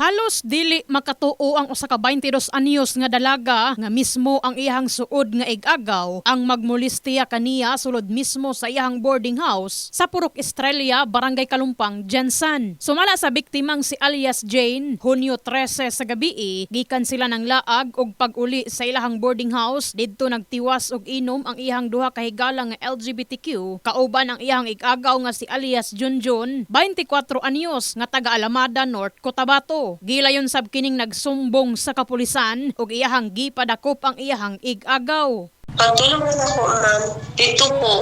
Halos dili makatuo ang usa ka 22 anyos nga dalaga nga mismo ang iyang suod nga igagaw ang magmolistiya kaniya sulod mismo sa iyang boarding house sa Purok Estrella, Barangay Kalumpang, Jansan. Sumala sa biktimang si alias Jane, Hunyo 13 sa gabi, gikan sila ng laag og pag-uli sa ilahang boarding house didto nagtiwas og inom ang iyang duha ka higala nga LGBTQ kauban ang iyang igagaw nga si alias Junjun, 24 anyos nga taga Alamada North, Cotabato. Gilayon sab kining nagsumbong sa kapulisan ug iyahang gipadakop ang iyahang igagaw. Pagtulong na ako, ma'am, dito po,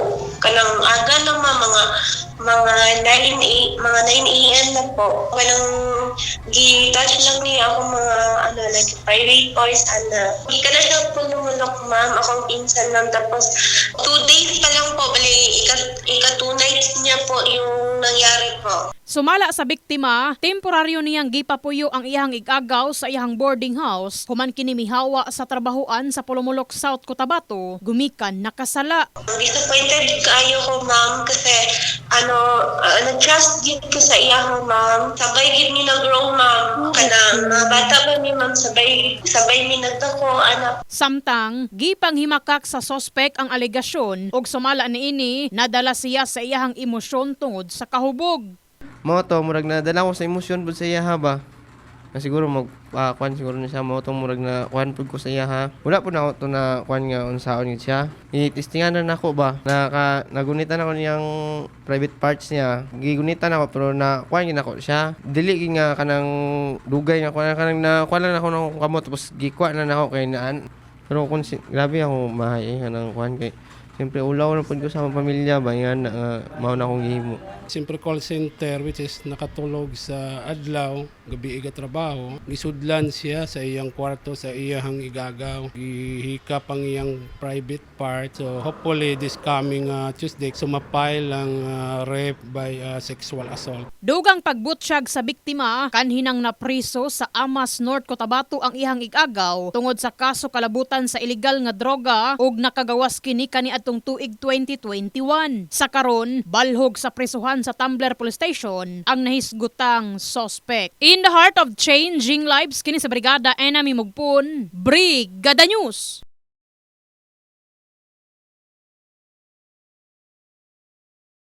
kanang aga naman mga mga 9 i- mga 9 AM na po. Kanang gi-touch lang niya ako mga ano like private voice ana. Gi ka na lang po lumulok, ma'am, akong pinsan lang tapos two days pa lang po bali ika, ika two nights niya po yung nangyari po. Sumala sa biktima, temporaryo niyang gipapuyo ang iyang igagaw sa iyang boarding house human kini mihawa sa trabahoan sa Pulumulok South Cotabato, gumikan nakasala. Disappointed kaayo ko, ma'am, kasi ano, uh, nag-trust gid ko sa iya, ma'am. Sabay gid ni nag-grow, ma'am. Kanang mga bata pa ni ma'am, sabay, sabay ni nagdako, anak. Samtang gipanghimakak sa sospek ang alegasyon ug sumala niini nadala siya sa iyahang emosyon tungod sa kahubog. Mao to murag na dala ko sa emosyon pud sa iya ha ba. Na siguro mag ah, kwan siguro na siya mao to murag na kwan pud ko sa iya ha. Wala pud na ako to na kwan nga unsaon gid siya. I-testingan na nako ba. Na ka nagunitan ako niyang private parts niya. Gigunitan ako pero na kwan gid nako siya. Dili gid nga kanang dugay nga kwan kanang na kwan lang ako ng kamot tapos gikwa na nako kay naan. Pero kung si, grabe ako mahay eh, kanang kwan kay Siyempre, ulaw na po ko sa mga pamilya ba, yan, uh, mao na akong gihimo. Siyempre call center which is nakatulog sa adlaw, gabi iga trabaho. Gisudlan siya sa iyang kwarto, sa iyang igagaw. Gihikap ang iyang private part. So hopefully this coming uh, Tuesday, sumapile ang uh, rape by uh, sexual assault. Dugang pagbutsyag sa biktima kanhinang napriso sa Amas North Cotabato ang ihang igagaw tungod sa kaso kalabutan sa ilegal nga droga ug nakagawas kini kaniadtong tuig 2021. Sa karon, balhog sa prisuhan sa Tumbler Police Station ang nahisgutang suspect. In the heart of changing lives kini sa Brigada Enemy Mugpun, Brigada News.